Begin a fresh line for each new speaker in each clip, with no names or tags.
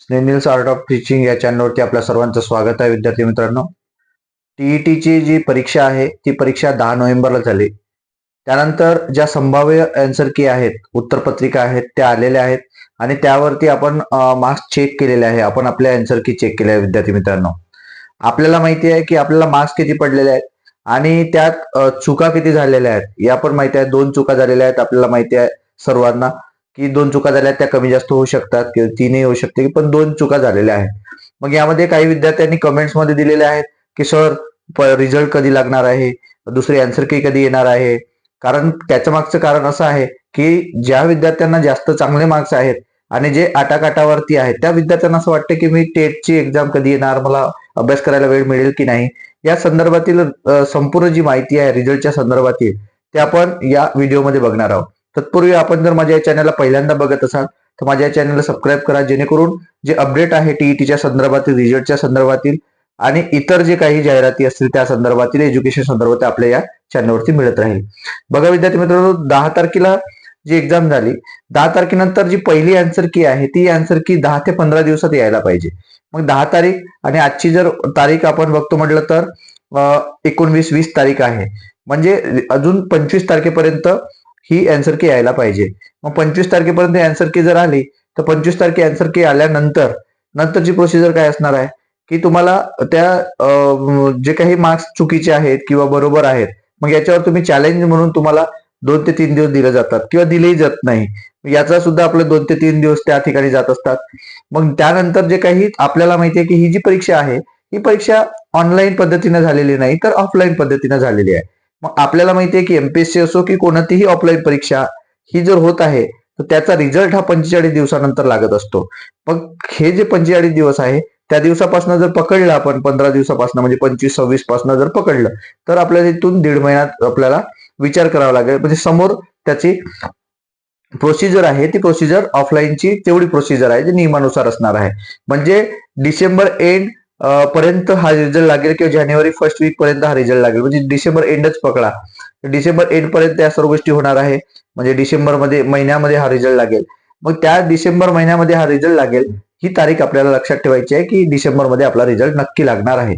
स्नेनिल्स art of teaching या चॅनलवरती आपल्या सर्वांचं स्वागत आहे विद्यार्थी मित्रांनो. टीईटीची जी परीक्षा आहे ती परीक्षा दहा नोव्हेंबरला झाली. त्यानंतर ज्या संभाव्य अँसर की आहेत उत्तरपत्रिका आहेत त्या आलेल्या आहेत आणि त्यावरती आपण मार्क्स चेक केलेले आहे. आपण आपल्या अँसर की चेक केल्या आहे विद्यार्थी मित्रांनो. आपल्याला माहिती आहे की आपल्याला मार्क्स किती पडलेले आहेत आणि त्यात चुका किती झालेल्या आहेत या पण माहिती आहे. दोन चुका झालेल्या आहेत आपल्याला माहिती आहे सर्वांना. की दोन चुका झाल्या आहेत त्या कमी जास्त होऊ शकतात किंवा तीनही होऊ शकते पण दोन चुका झालेल्या आहेत. मग यामध्ये काही विद्यार्थ्यांनी कमेंट्समध्ये दिलेल्या आहेत की सर रिझल्ट कधी लागणार आहे? दुसरी अँसर की कधी येणार आहे? कारण त्याच्या मागचं कारण असं आहे की ज्या विद्यार्थ्यांना जास्त चांगले मार्क्स आहेत आणि जे आटाकाटावरती आहेत त्या विद्यार्थ्यांना असं वाटतं की मी टेटची एक्झाम कधी येणार मला अभ्यास करायला वेळ मिळेल की नाही? या संदर्भातील संपूर्ण जी माहिती आहे रिझल्टच्या संदर्भातील ते आपण या व्हिडिओमध्ये बघणार आहोत. तत्पूर्वी आपण जर माझ्या या चॅनलला पहिल्यांदा बघत असाल तर माझ्या या चॅनलला सबस्क्राईब करा जेणेकरून जे अपडेट आहे टीईटीच्या संदर्भातील रिझल्टच्या संदर्भातील आणि इतर जे काही जाहिराती असतील त्या संदर्भातील एज्युकेशन संदर्भात आपल्या या चॅनलवरती मिळत राहील. बघा विद्यार्थी मित्रांनो दहा तारखेला जी एक्झाम झाली दहा तारखेनंतर जी पहिली आन्सर की आहे ती आन्सर की दहा ते पंधरा दिवसात यायला पाहिजे. मग दहा तारीख आणि आजची जर तारीख आपण बघतो म्हटलं तर एकोणवीस वीस तारीख आहे. म्हणजे अजून पंचवीस तारखेपर्यंत ही अँसर की यायला पाहिजे. मग पंचवीस तारखेपर्यंत अँसर की जर आली तर पंचवीस तारखे अँसर की आल्यानंतर नंतरची प्रोसिजर काय असणार आहे? की तुम्हाला त्या जे काही मार्क्स चुकीचे आहेत किंवा बरोबर आहेत मग याच्यावर तुम्ही चॅलेंज म्हणून तुम्हाला दोन ते तीन दिवस दिले जातात किंवा दिलेही जात नाही. याचा सुद्धा आपले दोन ते तीन दिवस त्या ठिकाणी जात असतात. मग त्यानंतर जे काही आपल्याला माहिती आहे की ही जी परीक्षा आहे ही परीक्षा ऑनलाईन पद्धतीने झालेली नाही तर ऑफलाईन पद्धतीने झालेली आहे. मग आपल्याला माहिती आहे की एमपीएससी असो की कोणतीही ऑफलाईन परीक्षा ही जर होत आहे तर त्याचा रिझल्ट हा पंचेचाळीस दिवसानंतर लागत असतो. मग हे जे पंचेचाळीस दिवस आहे त्या दिवसापासून जर पकडलं आपण पंधरा दिवसापासून म्हणजे पंचवीस सव्वीसपासून जर पकडलं तर आपल्याला इथून दीड महिन्यात आपल्याला विचार करावा लागेल. म्हणजे समोर त्याची प्रोसिजर आहे ती प्रोसिजर ऑफलाईनची तेवढी प्रोसिजर आहे जी नियमानुसार असणार आहे. म्हणजे डिसेंबर एंड पर्यंत हा रिझल्ट लागेल किंवा जानेवारी फर्स्ट वीक पर्यंत हा रिझल्ट लागेल. म्हणजे डिसेंबर एंडच पकडा. डिसेंबर एंड पर्यंत या सर्व गोष्टी होणार आहे. म्हणजे डिसेंबरमध्ये महिन्यामध्ये हा रिझल्ट लागेल. मग त्या डिसेंबर महिन्यामध्ये हा रिझल्ट लागेल ही तारीख आपल्याला लक्षात ठेवायची आहे की डिसेंबरमध्ये आपला रिझल्ट नक्की लागणार आहे.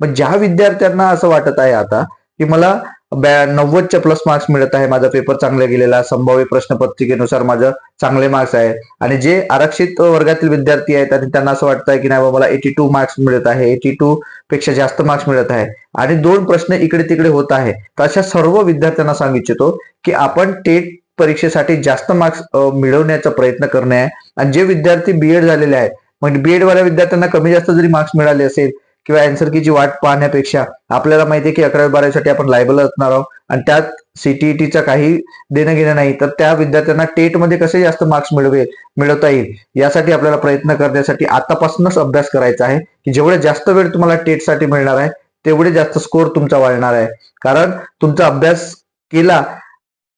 मग ज्या विद्यार्थ्यांना असं वाटत आहे आता की मला नव्वदच्या प्लस मार्क्स मिळत आहे. माझा पेपर चांगला गेलेला. संभाव्य प्रश्नपत्रिकेनुसार माझं चांगले मार्क्स आहे. आणि जे आरक्षित वर्गातील विद्यार्थी आहेत आणि त्यांना असं वाटतं की नाही बाबा मला एटी टू मार्क्स मिळत आहे. एटी टू पेक्षा जास्त मार्क्स मिळत आहे. आणि दोन प्रश्न इकडे तिकडे होत आहे. तर अशा सर्व विद्यार्थ्यांना सांगू इच्छितो की आपण टेट परीक्षेसाठी जास्त मार्क्स मिळवण्याचा प्रयत्न करणे आहे. आणि जे विद्यार्थी बीएड झालेले आहेत म्हणजे बीएड वाल्या विद्यार्थ्यांना कमी जास्त जरी मार्क्स मिळाले असेल किंवा अँसर कीची वाट पाहण्यापेक्षा आपल्याला माहिती आहे की अकरावी बारावीसाठी आपण लायबल असणार आहोत. आणि त्यात सीटीईटीचा काही देणं घेणं नाही. तर त्या विद्यार्थ्यांना टेटमध्ये कसे जास्त मार्क्स मिळवेल मिळवता येईल यासाठी आपल्याला प्रयत्न करण्यासाठी आतापासूनच अभ्यास करायचा आहे की जेवढे जास्त वेळ तुम्हाला टेटसाठी मिळणार आहे तेवढे जास्त स्कोर तुमचा वाढणार आहे. कारण तुमचा अभ्यास केला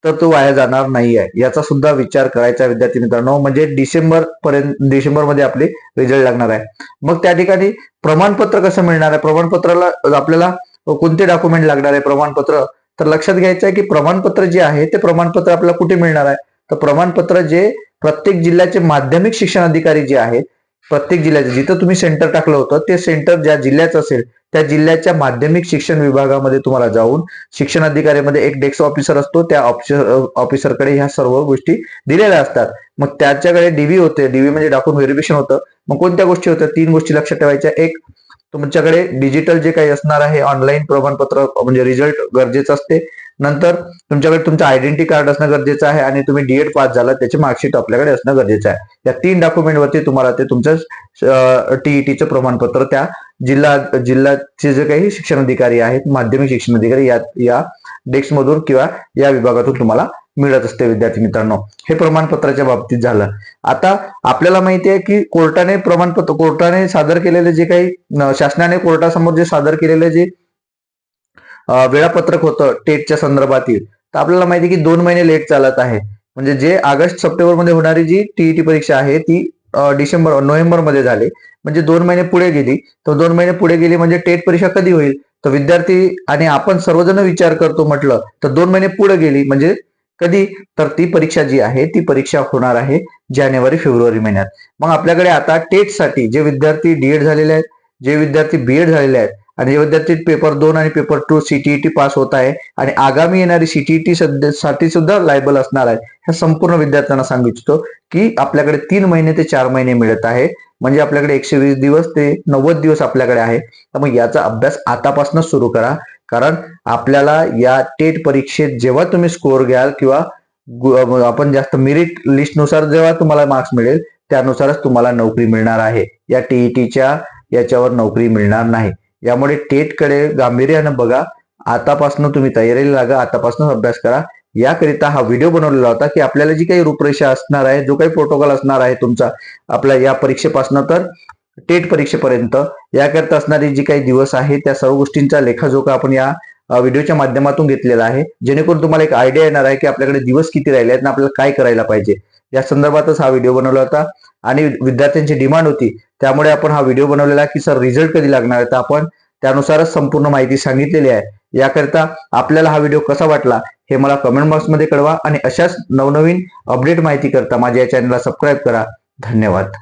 तर तो वाया जाणार नाही आहे याचा सुद्धा विचार करायचा विद्यार्थी मित्रांनो. म्हणजे डिसेंबर पर्यंत डिसेंबरमध्ये आपले रिझल्ट लागणार आहे. मग त्या ठिकाणी प्रमाणपत्र कसं मिळणार आहे? प्रमाणपत्राला आपल्याला कोणते डॉक्युमेंट लागणार आहे प्रमाणपत्र? तर लक्षात घ्यायचं आहे की प्रमाणपत्र जे आहे ते प्रमाणपत्र आपल्याला कुठे मिळणार आहे? तर प्रमाणपत्र जे प्रत्येक जिल्ह्याचे माध्यमिक शिक्षण अधिकारी जे आहेत प्रत्येक जिल्ह्याचे जिथं तुम्ही सेंटर टाकलं होतं ते सेंटर ज्या जिल्ह्याचं असेल त्या जिल्ह्याच्या माध्यमिक शिक्षण विभागामध्ये तुम्हाला जाऊन शिक्षण अधिकाऱ्यामध्ये एक डेस्क ऑफिसर असतो. त्या ऑफिसर ऑफिसरकडे ह्या सर्व गोष्टी दिलेल्या असतात. मग त्याच्याकडे डीव्ही होते. डीव्ही म्हणजे डॉक्युमेंट व्हेरिफिकेशन होतं. मग कोणत्या गोष्टी होत्या? तीन गोष्टी लक्षात ठेवायच्या. एक तुमच्याकडे डिजिटल जे काही असणार आहे ऑनलाईन प्रमाणपत्र म्हणजे रिझल्ट गरजेचं असते. नंतर तुमच्याकडे तुमचं आयडेंटिटी कार्ड असणं गरजेचं आहे आणि तुम्ही डीएड पास झाला त्याचे मार्कशीट आपल्याकडे असणं गरजेचं आहे. या तीन डॉक्युमेंट वरती तुम्हाला ते तुमचं टीईटीचं प्रमाणपत्र त्या जिल्हा जिल्ह्याचे जे काही शिक्षण अधिकारी आहेत माध्यमिक शिक्षण अधिकारी या या डेस्कमधून किंवा या विभागातून तुम्हाला मिळत असते विद्यार्थी मित्रांनो. हे प्रमाणपत्राच्या बाबतीत झालं. आता आपल्याला माहिती आहे की कोर्टाने प्रमाणपत्र कोर्टाने सादर केलेले जे काही शासनाने कोर्टासमोर जे सादर केलेले जे वेळापत्रक होतं टेटच्या संदर्भातील तर आपल्याला माहिती आहे की दोन महिने लेट चालत आहे. म्हणजे जे ऑगस्ट सप्टेंबरमध्ये होणारी जी टीईटी परीक्षा आहे ती डिसेंबर नोव्हेंबरमध्ये म्हणजे दोन महिने पुढे गेली. तर दोन महिने पुढे गेली म्हणजे टेट परीक्षा कधी होईल? तर विद्यार्थी आणि आपण सर्वजण विचार करतो म्हटलं तर दोन महिने पुढे गेली म्हणजे कधी? तर ती परीक्षा जी आहे ती परीक्षा होणार आहे जानेवारी फेब्रुवारी महिन्यात. मग आपल्याकडे आता टेटसाठी जे विद्यार्थी डीएड झालेले आहेत जे विद्यार्थी बीएड झालेले आहेत आणि विद्यार्थी पेपर दोन आणि पेपर टू सीटीईटी पास होत आहे. आणि आगामी येणारी सीटीईटी साठी सुद्धा लायबल असणार आहे. ह्या संपूर्ण विद्यार्थ्यांना सांगू इच्छितो की आपल्याकडे तीन महिने ते चार महिने मिळत आहे. म्हणजे आपल्याकडे एकशे वीस दिवस ते नव्वद दिवस आपल्याकडे आहे. तर मग याचा अभ्यास आतापासूनच सुरू करा. कारण आपल्याला या टेट परीक्षेत जेव्हा तुम्ही स्कोअर घ्याल किंवा आपण जास्त मेरिट लिस्टनुसार जेव्हा तुम्हाला मार्क्स मिळेल त्यानुसारच तुम्हाला नोकरी मिळणार आहे. या टीईटीच्या याच्यावर नोकरी मिळणार नाही. यामुळे टेटकडे गांभीर्यानं बघा. आतापासून तुम्ही तयारीला लागा आतापासून अभ्यास करा. याकरिता हा व्हिडिओ बनवलेला होता की आपल्याला जी काही रूपरेषा असणार आहे जो काही प्रोटोकॉल असणार आहे तुमचा आपल्या या परीक्षेपासून तर टेट परीक्षेपर्यंत याकरता असणारे जी काही दिवस आहे त्या सर्व गोष्टींचा लेखाजोखा आपण या व्हिडिओच्या माध्यमातून घेतलेला आहे. जेणेकरून तुम्हाला एक आयडिया येणार आहे की आपल्याकडे दिवस किती राहिले आहेत आणि आपल्याला काय करायला पाहिजे. या संदर्भातच हा व्हिडिओ बनवला होता. आणि विद्यार्थ्यांची डिमांड होती. त्यामुळे आपण हा व्हिडिओ बनवलेला की सर रिझल्ट कधी लागणार आहे तर आपण त्यानुसारच संपूर्ण माहिती सांगितलेली आहे. याकरिता आपल्याला हा व्हिडिओ कसा वाटला हे मला कमेंट बॉक्समध्ये कळवा आणि अशाच नवनवीन अपडेट माहिती करता माझ्या या चॅनलला सबस्क्राईब करा. धन्यवाद.